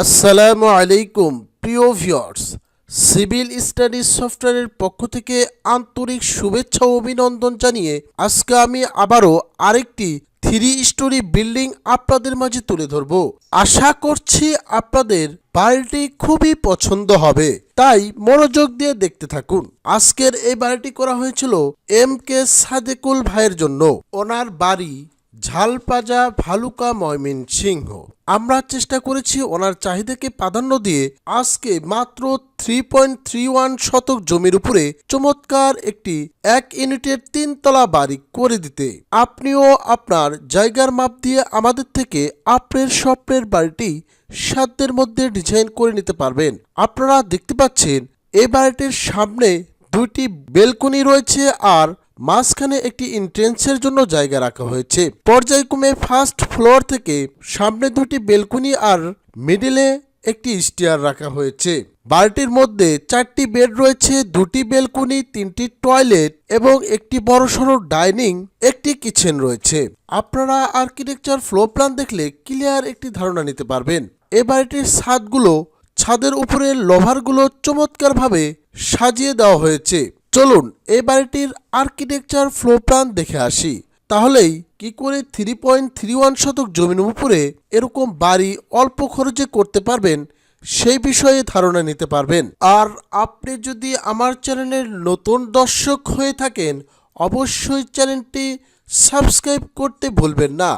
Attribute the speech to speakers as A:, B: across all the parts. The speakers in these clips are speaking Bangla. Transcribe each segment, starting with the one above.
A: আসসালামু আলাইকুম, প্রিয় ভিউয়ার্স সিভিল স্টাডিজ সফটওয়্যারের পক্ষ থেকে আন্তরিক শুভেচ্ছা ও অভিনন্দন জানিয়ে আজকে আমি আবারও আরেকটি থ্রি স্টোরি বিল্ডিং আপনাদের মাঝে তুলে ধরব। আশা করছি আপনাদের বাড়িটি খুবই পছন্দ হবে। তাই মনোযোগ দিয়ে দেখতে থাকুন। আজকের এই বাড়িটি করা হয়েছিল এম কে সাদেকুল ভাইয়ের জন্য। ওনার বাড়ি ঝালপাজা ভালুকা ময়মিন সিংহ আমরা চেষ্টা করেছি ওনার চাহিদাকে প্রাধান্য দিয়ে আজকে মাত্র থ্রি পয়েন্ট থ্রি ওয়ান শতক জমির উপরে চমৎকার একটি এক ইউনিটের তিনতলা বাড়ি করে দিতে। আপনিও আপনার জায়গার মাপ দিয়ে আমাদের থেকে আপনার স্বপ্নের বাড়িটি সাধ্যের মধ্যে ডিজাইন করে নিতে পারবেন। আপনারা দেখতে পাচ্ছেন এই বাড়িটির সামনে দুইটি বেলকনি রয়েছে আর মাঝখানে একটি এন্ট্রেন্সের জন্য জায়গা রাখা হয়েছে। পর্যায়ক্রমে ফার্স্ট ফ্লোর থেকে সামনে দুটি বেলকনি আর মিডিলে একটি স্টিয়ার রাখা হয়েছে। বাড়িটির মধ্যে চারটি বেড রয়েছে, দুটি বেলকুনি তিনটি টয়লেট এবং একটি বড়সড় ডাইনিং একটি কিচেন রয়েছে। আপনারা আর্কিটেকচার ফ্লো প্ল্যান দেখলে ক্লিয়ার একটি ধারণা নিতে পারবেন। এ বাড়িটির ছাদগুলো ছাদের উপরে লোভারগুলো চমৎকারভাবে সাজিয়ে দেওয়া হয়েছে। চলুন এই বাড়িটির আর্কিটেকচার ফ্লো প্ল্যান দেখে আসি। তাহলেই কি করে থ্রি পয়েন্ট থ্রি ওয়ান শতক জমির উপরে এরকম বাড়ি অল্প খরচে করতে পারবেন, সেই বিষয়ে ধারণা নিতে পারবেন। আর আপনি যদি আমার চ্যানেলের নতুন দর্শক হয়ে থাকেন, অবশ্যই চ্যানেলটি সাবস্ক্রাইব করতে ভুলবেন না।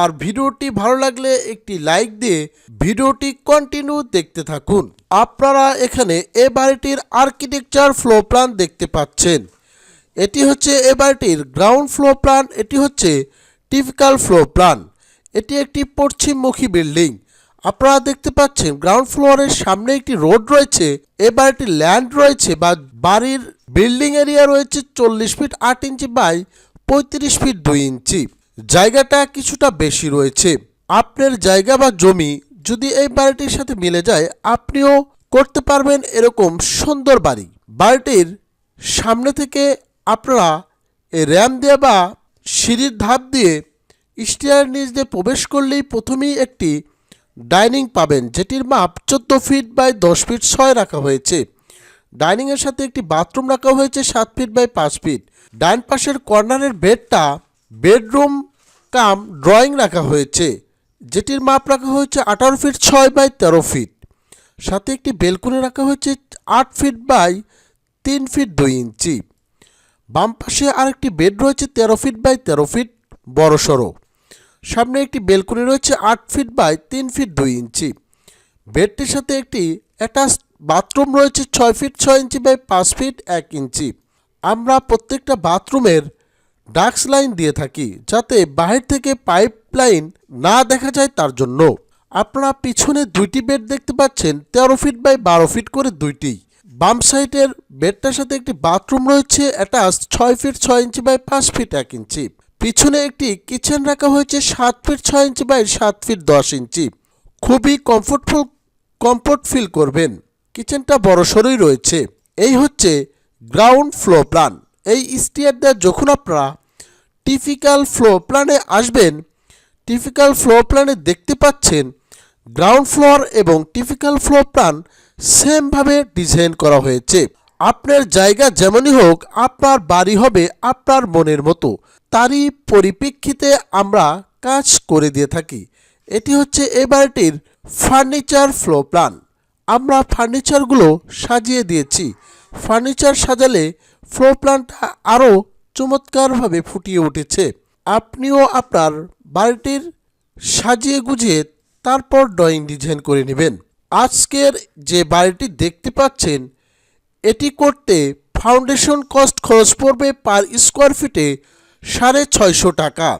A: আর ভিডিওটি ভালো লাগলে একটি লাইক দিয়ে ভিডিওটি কন্টিনিউ দেখতে থাকুন। আপনারা এখানে এ বাড়িটির আর্কিটেকচার ফ্লো প্ল্যান দেখতে পাচ্ছেন। এটি হচ্ছে এ বাড়িটির গ্রাউন্ড ফ্লো প্ল্যান এটি হচ্ছে টিপিক্যাল ফ্লো প্ল্যান এটি একটি পশ্চিমমুখী বিল্ডিং আপনারা দেখতে পাচ্ছেন গ্রাউন্ড ফ্লোরের সামনে একটি রোড রয়েছে, এ বাড়িটির ল্যান্ড রয়েছে বা বাড়ির বিল্ডিং এরিয়া রয়েছে চল্লিশ ফিট আট ইঞ্চি বাই পঁয়ত্রিশ ফিট দুই ইঞ্চি জায়গাটা কিছুটা বেশি রয়েছে। আপনার জায়গা বা জমি যদি এই বাড়িটির সাথে মিলে যায়, আপনিও করতে পারবেন এরকম সুন্দর বাড়ি। বাড়িটির সামনে থেকে আপনারা র্যাম দিয়ে বা সিঁড়ির ধাপ দিয়ে স্টিয়ার নিচ দিয়ে প্রবেশ করলেই প্রথমেই একটি ডাইনিং পাবেন, যেটির মাপ চোদ্দ ফিট বাই দশ ফিট ছয় রাখা হয়েছে। ডাইনিংয়ের সাথে একটি বাথরুম রাখা হয়েছে সাত ফিট বাই পাঁচ ফিট। ডান পাশের কর্নারের বেডটা বেডরুম কাম ড্রয়িং রাখা হয়েছে। যেটির মাপ রাখা হয়েছে আঠারো ফিট ছয় বাই তেরো ফিট। সাথে একটি বেলকনি রাখা হয়েছে আট ফিট বাই তিন ফিট দুই ইঞ্চি। বাম পাশে আরেকটি বেড রয়েছে তেরো ফিট বাই তেরো ফিট, বড় সড়ো। সামনে একটি বেলকনি রয়েছে আট ফিট বাই তিন ফিট দুই ইঞ্চি। বেডটির সাথে একটি অ্যাটাচ বাথরুম রয়েছে ছয় ফিট ছয় ইঞ্চি বাই পাঁচ ফিট এক ইঞ্চি। আমরা প্রত্যেকটা বাথরুমের ডাক্স লাইন দিয়ে থাকি যাতে বাহির থেকে পাইপ লাইন না দেখা যায় তার জন্য। আপনারা পিছনে দুইটি বেড দেখতে পাচ্ছেন, তেরো ফিট বাই বারো ফিট করে দুইটি। বাম সাইডের বেডটার সাথে একটি বাথরুম রয়েছে, অ্যাটাচ ছয় ফিট ছয় ইঞ্চি বাই পাঁচ ফিট এক ইঞ্চি। পিছনে একটি কিচেন রাখা হয়েছে, সাত ফিট ছয় ইঞ্চি বাই সাত ফিট দশ ইঞ্চি। খুবই কমফোর্টফুল, কমফোর্ট ফিল করবেন। কিচেনটা বড় সড়ই রয়েছে। এই হচ্ছে গ্রাউন্ড ফ্লো প্ল্যান। এই স্টিয়ার দেওয়ার যখন আপনারা টিপিক্যাল ফ্লো প্ল্যানে আসবেন। টিপিক্যাল ফ্লো প্ল্যানে দেখতে পাচ্ছেন গ্রাউন্ড ফ্লোর এবং টিপিক্যাল ফ্লো প্ল্যান সেমভাবে ডিজাইন করা হয়েছে। আপনার জায়গা যেমনই হোক, আপনার বাড়ি হবে আপনার মনের মতো। তারই পরিপ্রেক্ষিতে আমরা কাজ করে দিয়ে থাকি। এটি হচ্ছে এ বাড়িটির ফার্নিচার ফ্লো প্ল্যান। আমরা ফার্নিচারগুলো সাজিয়ে দিয়েছি। ফার্নিচার সাজালে ফ্লো প্ল্যানটা আরও চমৎকারভাবে ফুটিয়ে উঠেছে। আপনিও আপনার বাড়িটির সাজিয়ে গুজিয়ে তারপর ড্রয়িং ডিজাইন করে নেবেন। আজকের যে বাড়িটি দেখতে পাচ্ছেন, এটি করতে ফাউন্ডেশন কস্ট খরচ পড়বে পার স্কোয়ার ফিটে সাড়ে ছয়শো টাকা।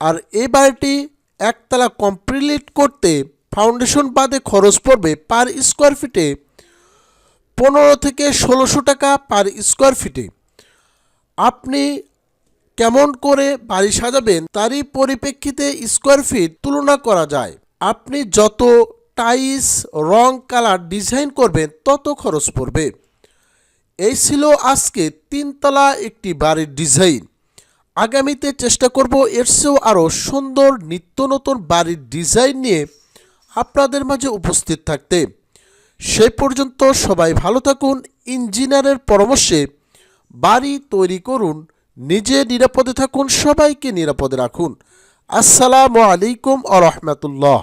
A: আর এই বাড়িটি একতলা কমপ্লিট করতে ফাউন্ডেশন বাদে খরচ পড়বে পার স্কোয়ার ফিটে পনেরো থেকে ষোলোশো টাকা পার স্কোয়ার ফিটে আপনি কেমন করে বাড়ি সাজাবেন তারই পরিপ্রেক্ষিতে স্কোয়ার ফিট তুলনা করা যায়। আপনি যত টাইস রং কালার ডিজাইন করবেন, তত খরচ পড়বে। এই ছিল আজকে তিনতলা একটি বাড়ির ডিজাইন আগামীতে চেষ্টা করব এর চেয়েও আরও সুন্দর নিত্য নতুন বাড়ির ডিজাইন নিয়ে আপনাদের মাঝে উপস্থিত থাকতে। সেই পর্যন্ত সবাই ভালো থাকুন। ইঞ্জিনিয়ারের পরামর্শে বাড়ি তৈরি করুন নিজে নিরাপদে থাকুন সবাইকে নিরাপদে রাখুন। আসসালামু আলাইকুম আ রহমতুল্লাহ।